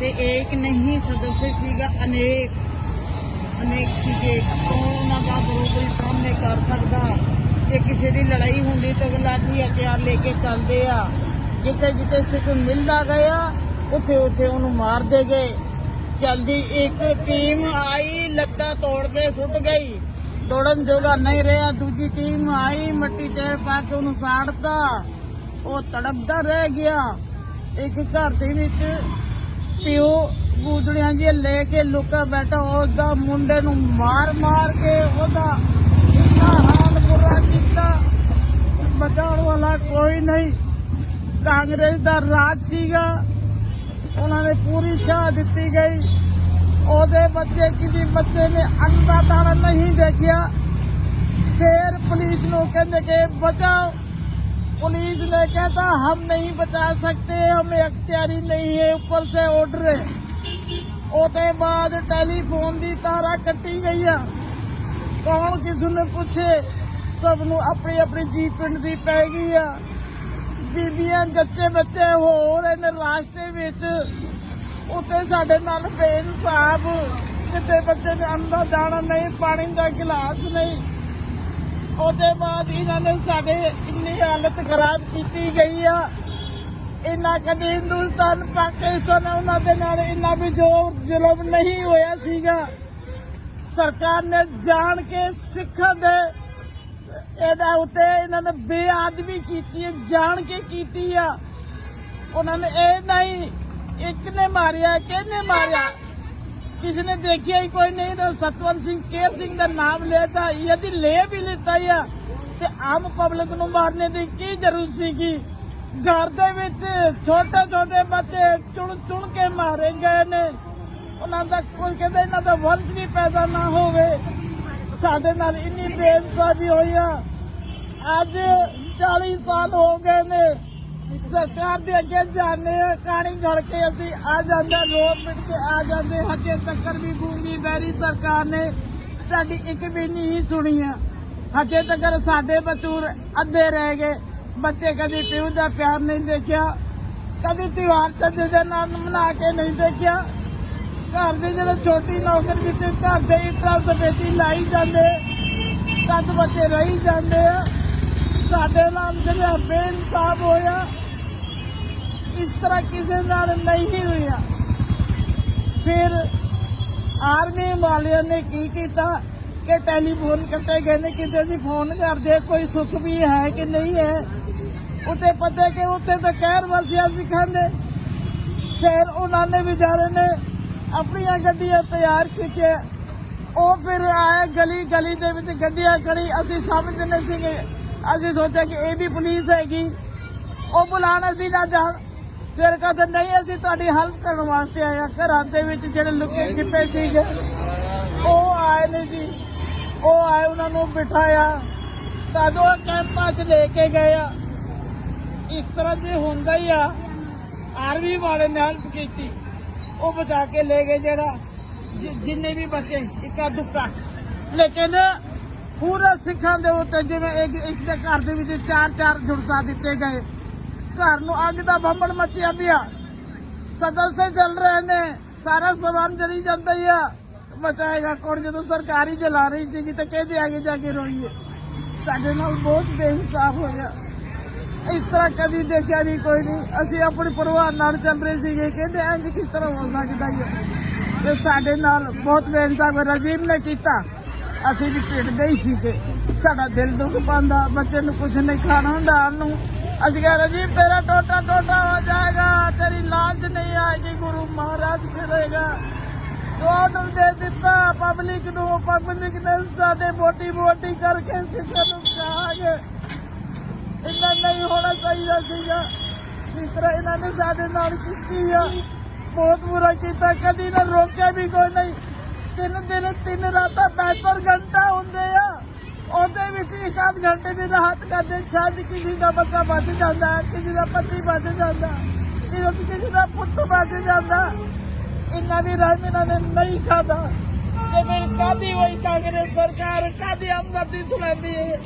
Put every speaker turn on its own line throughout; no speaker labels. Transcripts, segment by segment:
ਤੇ ਇੱਕ ਨਹੀਂ ਸਦस्य ਸੀਗਾ ਅਨੇਕ। ਅਨੇਕ ਸੀਗੇ। ਉਹਨਾਂ ਦਾ ਬਰੋਬਰੀ ਸਾਹਮਣੇ ਕਰ ਸਕਦਾ? ਜੇ ਕਿਸੇ ਦੀ ਲੜਾਈ ਹੁੰਦੀ ਤਾਂ ਲਾਠੀ ਹਥਿਆਰ ਲੈ ਕੇ ਚੱਲਦੇ ਆ। ਜਿੱਥੇ ਜਿੱਥੇ ਸਿੱਖ ਮਿਲਦਾ ਗਿਆ, ਉੱਥੇ ਉੱਥੇ ਉਹਨੂੰ ਮਾਰਦੇ ਗਏ। ਜਲਦੀ ਇੱਕ ਟੀਮ ਆਈ, ਲੱਤਾਂ ਤੋੜ ਕੇ ਸੁੱਟ ਗਈ। ਤੋੜਨ ਜੋਗਾ ਨਹੀਂ ਰਿਹਾ। ਦੂਜੀ ਟੀਮ ਆਈ, ਮਿੱਟੀ ਤੇ ਪਾ ਕੇ ਉਹਨੂੰ ਸਾੜਤਾ। ਉਹ ਤੜਪਦਾ ਰਹਿ ਗਿਆ। ਇੱਕ ਘਰ ਦੇ ਵਿੱਚ ਪਿਓ ਬੂਦੜੀਆਂ ਜੀ ਲੈ ਕੇ ਲੁਕਾ ਬੈਠਾ, ਉਹਦਾ ਮੁੰਡੇ ਨੂੰ ਮਾਰ ਮਾਰ ਕੇ ਉਹਦਾ ਇੰਨਾ ਹਾਲ ਬੁਰਾ ਕੀਤਾ। ਬਚਾਉਣ ਵਾਲਾ ਕੋਈ ਨਹੀਂ। ਕਾਂਗਰਸ ਦਾ ਰਾਜ ਸੀਗਾ। ਉਹਨਾਂ ਨੇ ਪੂਰੀ ਸ਼ਾਹ ਦਿੱਤੀ ਗਈ। ਉਹਦੇ ਬੱਚੇ, ਕਿਸੇ ਬੱਚੇ ਨੇ ਅੰਡਾ ਦਾਣਾ ਨਹੀਂ ਦੇਖਿਆ। ਫੇਰ ਪੁਲਿਸ ਨੂੰ ਕਹਿੰਦੇ ਕਿ ਬਚਾਓ। पुलिस ने कहता हम नहीं बचा सकते हमें अख्तियारी नहीं है ऊपर से ऑर्डर है ਉਹਦੇ ਬਾਅਦ ਟੈਲੀਫੋਨ ਦੀ ਤਾਰਾ ਕੱਟੀ ਗਈ ਆ ਕੌਣ ਕਿਸ ਨੂੰ ਪੁੱਛੇ ਸਭ ਨੂੰ ਆਪਣੀ ਆਪਣੀ ਜੀ ਪਿੰਡ ਦੀ ਪੈ ਗਈ ਆ ਬੀਬੀਆਂ ਜੱਚੇ ਬੱਚੇ ਹੋ ਰਹੇ ਨੇ ਰਾਸਤੇ ਵਿੱਚ ਉੱਤੇ ਸਾਡੇ ਨਾਲ ਬੇਨ ਸਾਹਿਬ ਕਿਤੇ ਬੱਚੇ ਨੇ ਅੰਦਰ ਜਾਣਾ ਨਹੀਂ ਪਾਣੀ ਦਾ ਗਿਲਾਸ ਨਹੀਂ ਉਹਦੇ ਬਾਅਦ ਇਹਨਾਂ ਨੇ ਸਾਡੇ ਇੰਨੀ ਹਾਲਤ ਖਰਾਬ ਕੀਤੀ ਗਈ ਆ। ਇਹਨਾਂ ਕਦੇ ਹਿੰਦੁਸਤਾਨ, ਪਾਕਿਸਤਾਨ ਉਹਨਾਂ ਦੇ ਨਾਲ ਇੰਨਾ ਵੀ ਜੋ ਜ਼ੁਲਮ ਨਹੀਂ ਹੋਇਆ ਸੀਗਾ। ਸਰਕਾਰ ਨੇ ਜਾਣ ਕੇ ਸਿੱਖਾਂ ਦੇ ਇਹਦਾ ਉੱਤੇ ਇਹਨਾਂ ਨੇ ਬੇਆਦਮੀ ਕੀਤੀ ਹੈ, ਜਾਣ ਕੇ ਕੀਤੀ ਆ। ਉਹਨਾਂ ਨੇ ਇਹ ਨਹੀਂ, ਇੱਕ ਨੇ ਮਾਰਿਆ ਕਿਹਨੇ ਮਾਰਿਆ। किसी ने देखिया ही कोई नहीं तो सतवंत सिंह केर सिंह का नाम लेता यदि ले भी लेता ਆ ਤੇ ਆਮ ਪਬਲਿਕ ਨੂੰ ਮਾਰਨੇ ਦੀ ਕੀ ਜ਼ਰੂਰਤ ਸੀਗੀ ਘਰ ਦੇ ਵਿੱਚ ਛੋਟੇ ਛੋਟੇ ਬੱਚੇ ਚੁਣ ਚੁਣ ਕੇ ਮਾਰੇ ਗਏ ਨੇ ਉਹਨਾਂ ਦਾ ਕੋਈ ਕਹਿੰਦਾ ਇਹਨਾਂ ਦਾ ਵੰਸ਼ ਵੀ ਪੈਦਾ ਨਾ ਹੋਵੇ ਸਾਡੇ ਨਾਲ ਇੰਨੀ ਬੇਇਨਸਾਫੀ ਹੋਈ ਆ ਅੱਜ 40 ਸਾਲ ਹੋ ਗਏ ਨੇ ਸਰਕਾਰ ਦੇ ਅੱਗੇ ਜਾਣੇ ਕਾਣੀ ਘੜ ਕੇ ਅਸੀਂ ਆ ਜਾਂਦੇ ਰੋ ਮਿਟ ਕੇ ਆ ਜਾਂਦੇ ਹਜੇ ਤੱਕ ਵੀ ਗੂੰਗੀ ਬੈਰੀ ਸਰਕਾਰ ਨੇ ਸਾਡੀ ਇੱਕ ਵੀ ਨਹੀਂ ਸੁਣੀ ਆ। ਹਜੇ ਤੱਕ ਸਾਡੇ ਬਚੂਰ ਅੱਧੇ ਰਹਿ ਗਏ। ਬੱਚੇ ਕਦੀ ਪਿਓ ਦਾ ਪਿਆਰ ਨਹੀਂ ਦੇਖਿਆ। ਕਦੀ ਤਿਉਹਾਰ ਚੱਜ ਦੇ ਨਾਲ ਮਨਾ ਕੇ ਨਹੀਂ ਦੇਖਿਆ। ਘਰ ਦੇ ਜਿਹੜੇ ਛੋਟੀ ਨੌਕਰ ਵਿੱਚ ਘਰ ਦੇ ਇੱਟਾਂ ਸਫੇਦੀ ਲਾਈ ਜਾਂਦੇ। ਤਦ ਬੱਚੇ ਰਹੀ ਜਾਂਦੇ ਆ। ਸਾਡੇ ਨਾਲ ਜਿਹੜਾ ਬੇਇਨਸਾਫ ਹੋਇਆ ਇਸ ਤਰ੍ਹਾਂ ਕਿਸੇ ਨਾਲ ਨਹੀਂ ਹੋਇਆ। ਫਿਰ ਆਰਮੀ ਵਾਲਿਆਂ ਨੇ ਕੀ ਕੀਤਾ ਕਿ ਟੈਲੀਫੋਨ ਕੱਟੇ ਗਏ ਨੇ ਕਿਤੇ ਅਸੀਂ ਫੋਨ ਕਰਦੇ ਕੋਈ ਸੁੱਖ ਵੀ ਹੈ ਕਿ ਨਹੀਂ ਹੈ? ਉੱਤੇ ਪਤਾ ਕਿ ਉੱਤੇ ਤਾਂ ਕਹਿਰ ਵਰਸਿਆ ਸਿਖਾਉਂਦੇ ਫਿਰ ਉਹਨਾਂ ਨੇ ਵਿਚਾਰੇ ਨੇ ਆਪਣੀਆਂ ਗੱਡੀਆਂ ਤਿਆਰ ਕੀਤੀਆਂ। ਉਹ ਫਿਰ ਆਏ ਗਲੀ ਗਲੀ ਦੇ ਵਿੱਚ, ਗੱਡੀਆਂ ਖੜੀ ਅਸੀਂ ਸਮਝਦੇ ਨਹੀਂ ਸੀਗੇ ਅਸੀਂ ਸੋਚਿਆ ਕਿ ਇਹ ਵੀ ਪੁਲਿਸ ਹੈਗੀ। ਉਹ ਬੁਲਾਣ ਅਸੀਂ ਨਾ ਜਾਣ। ਫਿਰ ਕਹਿੰਦੇ, ਨਹੀਂ, ਅਸੀਂ ਤੁਹਾਡੀ ਹੈਲਪ ਕਰਨ ਵਾਸਤੇ ਆਏ ਹਾਂ। ਘਰਾਂ ਦੇ ਵਿੱਚ ਜਿਹੜੇ ਲੁਕੇ ਛਿਪੇ ਸੀਗੇ, ਉਹ ਆਏ ਨੇ ਜੀ। ਉਹ ਆਏ, ਉਹਨਾਂ ਨੂੰ ਬਿਠਾਇਆ। ਤਦੋਂ ਕੈਂਪਾਂ 'ਚ ਲੈ ਕੇ ਗਏ ਆ। ਇਸ ਤਰ੍ਹਾਂ ਜੇ ਹੁੰਦਾ ਹੀ ਆ, ਆਰਮੀ ਵਾਲੇ ਨੇ ਹੈਲਪ ਕੀਤੀ। ਉਹ ਬਚਾ ਕੇ ਲੈ ਗਏ ਜਿਹੜਾ ਜਿੰਨੇ ਵੀ ਬੱਚੇ, ਇੱਕਾ ਦੁੱਕਾ ਲੇਕਿਨ ਪੂਰੇ ਸਿੱਖਾਂ ਦੇ ਉੱਤੇ ਜਿਵੇਂ ਇੱਕ ਇੱਕ ਦੇ ਘਰ ਦੇ ਵਿੱਚ ਚਾਰ ਚਾਰ ਝੁਲਸਾ ਦਿੱਤੇ ਗਏ। ਘਰ ਨੂੰ ਅੱਗ ਦਾ ਬੰਬੜ ਮੱਚਿਆ ਪਿਆ ਸਦस्य ਚੱਲ ਰਹੇ ਨੇ। ਸਾਰਾ ਸਮਾਨ ਜਲੀ ਜਾਂਦਾ ਹੀ ਆ। ਬਚਾਏਗਾ ਕੌਣ? ਜਦੋਂ ਸਰਕਾਰੀ ਜਲਾ ਰਹੀ ਸੀਗੀ ਤਾਂ ਕਹਿੰਦੇ ਆਗੇ ਜਾ ਕੇ ਰੋਈਏ? ਸਾਡੇ ਨਾਲ ਬਹੁਤ ਬੇਇਨਸਾਫ ਹੋਇਆ। ਇਸ ਤਰ੍ਹਾਂ ਕਦੀ ਦੇਖਿਆ ਨਹੀਂ ਕੋਈ ਨਹੀਂ। ਅਸੀਂ ਆਪਣੇ ਪਰਿਵਾਰ ਨਾਲ ਚੱਲ ਰਹੇ ਸੀਗੇ। ਕਹਿੰਦੇ ਇੰਜ ਕਿਸ ਤਰ੍ਹਾਂ ਹੋ ਸਕਦਾ ਹੈ ਤੇ ਸਾਡੇ ਨਾਲ ਬਹੁਤ ਬੇਇਨਸਾਫ ਰਜੀਮ ਨੇ ਕੀਤਾ। ਅਸੀਂ ਵੀ ਪਿੱਟਦੇ ਹੀ ਸੀਗੇ ਸਾਡਾ ਦਿਲ ਦੁੱਖ ਪਾਉਂਦਾ, ਬੱਚੇ ਨੂੰ ਕੁਝ ਨਹੀਂ ਖਾਣਾ ਹੁੰਦਾ ਨੂੰ। ਅਸੀਂ ਕਿਹਾ ਰਜੀਮ ਤੇਰਾ ਟੋਟਾ ਟੋਟਾ ਹੋ ਜਾਏਗਾ, ਤੇਰੀ ਲਾਜ ਨਹੀਂ ਆਏਗੀ, ਗੁਰੂ ਮਹਾਰਾਜ ਫਿਰੇਗਾ। ਆਰਡਰ ਦੇ ਦਿੱਤਾ ਪਬਲਿਕ ਨੂੰ ਪਬਲਿਕ ਨੇ ਸਾਡੇ ਮੋਟੀ ਮੋਟੀ ਕਰਕੇ ਸਿੱਖਾਂ ਨੂੰ ਕਹਾਂਗੇ ਇੰਨਾ ਨਹੀਂ ਹੋਣਾ ਚਾਹੀਦਾ ਸੀਗਾ। ਜਿਸ ਤਰ੍ਹਾਂ ਇਹਨਾਂ ਨੇ ਸਾਡੇ ਨਾਲ ਕੀਤੀ ਆ, ਬਹੁਤ ਬੁਰਾ ਕੀਤਾ, ਕਦੀ ਨਾ ਰੋਕਿਆ ਵੀ ਕੋਈ ਨਹੀਂ। ਤਿੰਨ ਦਿਨ, ਤਿੰਨ ਰਾਤਾਂ 72 ਉਹਦੇ ਘੰਟੇ ਦੀ ਰਾਹਤ ਕਰਦੇ ਸ਼ਾਇਦ ਕਿਸੇ ਦਾ ਬੱਚਾ ਬਚ ਜਾਂਦਾ, ਕਿਸੇ ਦਾ ਪਤੀ ਬਚ ਜਾਂਦਾ, ਕਿਸੇ ਕਿਸੇ ਦਾ ਪੁੱਤ ਬਚ ਜਾਂਦਾ। ਇੰਨਾ ਵੀ ਰਹਿਮ ਨੇ ਨਹੀਂ ਖਾਦਾ ਤੇ ਫਿਰ ਕਾਦੀ ਹੋਈ ਕਾਂਗਰਸ ਸਰਕਾਰ ਕਾਦੀ ਹਮਦਰਦੀ ਸੁਣਾਉਂਦੀ ਹੈ?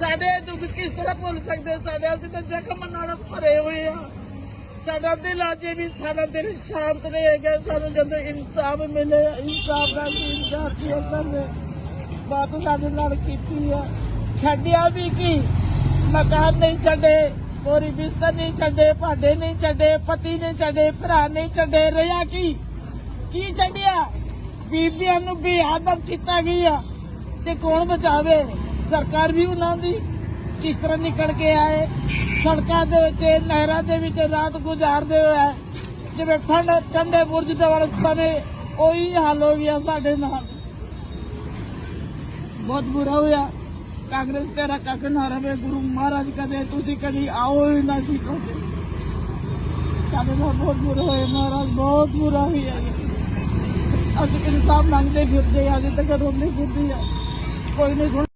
ਸਾਡੇ ਦੁੱਖ ਕਿਸ ਤਰ੍ਹਾਂ ਭੁੱਲ ਸਕਦੇ? ਸਾਡੇ ਅਸੀਂ ਤਾਂ ਜ਼ਖਮ ਨਾਲ ਭਰੇ ਹੋਏ ਆ। ਸਾਡਾ ਦਿਲ ਅੱਜ ਵੀ, ਸਾਡਾ ਦਿਲ ਸ਼ਾਂਤ ਨਹੀਂ ਹੈਗਾ। ਸਾਨੂੰ ਜਦੋਂ ਇਨਸਾਫ ਮਿਲੇ, ਇਨਸਾਫ ਦਾ ਇੰਤਜ਼ਾਰ ਕੀ ਕਰਦੇ ਬਾਤ ਸਾਡੇ ਨਾਲ ਕੀਤੀ ਆ ਛੱਡਿਆ ਵੀ ਕੀ? ਮਕਾਨ ਨਹੀਂ ਛੱਡੇ ਕੋਰੀ ਬਿਸਤਰ ਨਹੀਂ ਛੱਡੇ, ਭਾਂਡੇ ਨਹੀਂ ਛੱਡੇ, ਪਤੀ ਨਹੀਂ ਛੱਡੇ, ਭਰਾ ਨਹੀਂ ਛੱਡੇ ਰਿਆ ਕੀ? ਕੀ ਛੱਡਿਆ? ਬੀਬੀਆਂ ਨੂੰ ਵੀ ਆਦਮ ਕੀਤਾ ਗਿਆ ਤੇ ਕੌਣ ਬਚਾਵੇ? ਸਰਕਾਰ ਵੀ ਉਹਨਾਂ ਦੀ ਕਿਸ ਤਰ੍ਹਾਂ ਨਿਕਲ ਕੇ ਆਏ? ਸੜਕਾਂ ਦੇ ਵਿੱਚ, ਨਹਿਰਾਂ ਦੇ ਵਿੱਚ ਰਾਤ ਗੁਜ਼ਾਰਦੇ ਹੋਏ ਜਿਵੇਂ ਠੰਡ, ਠੰਡੇ ਬੁਰਜ ਦੇ ਵਾਲੇ ਸਮੇਂ, ਉਹੀ ਹਾਲ ਹੋ ਗਿਆ ਸਾਡੇ ਨਾਲ। ਬਹੁਤ ਬੁਰਾ ਹੋਇਆ। ਕਾਂਗਰਸ ਤੇਰਾ ਕੱਖ ਨਾ ਰਵੇ, ਗੁਰੂ ਮਹਾਰਾਜ ਕਦੇ, ਤੁਸੀਂ ਕਦੀ ਆਓ ਹੀ ਨਾ ਸੀ ਕਦੇ ਸਾਡੇ ਨਾਲ ਬਹੁਤ ਬੁਰਾ ਹੋਇਆ ਮਹਾਰਾਜ, ਬਹੁਤ ਬੁਰਾ ਹੋਇਆ ਅਸੀਂ ਇਨਸਾਫ ਮੰਗਦੇ ਫਿਰਦੇ ਆ ਅਜੇ ਤੱਕ ਰੋਂਦੇ ਫਿਰਦੇ ਆ। ਕੋਈ ਨਹੀਂ ਸੁਣ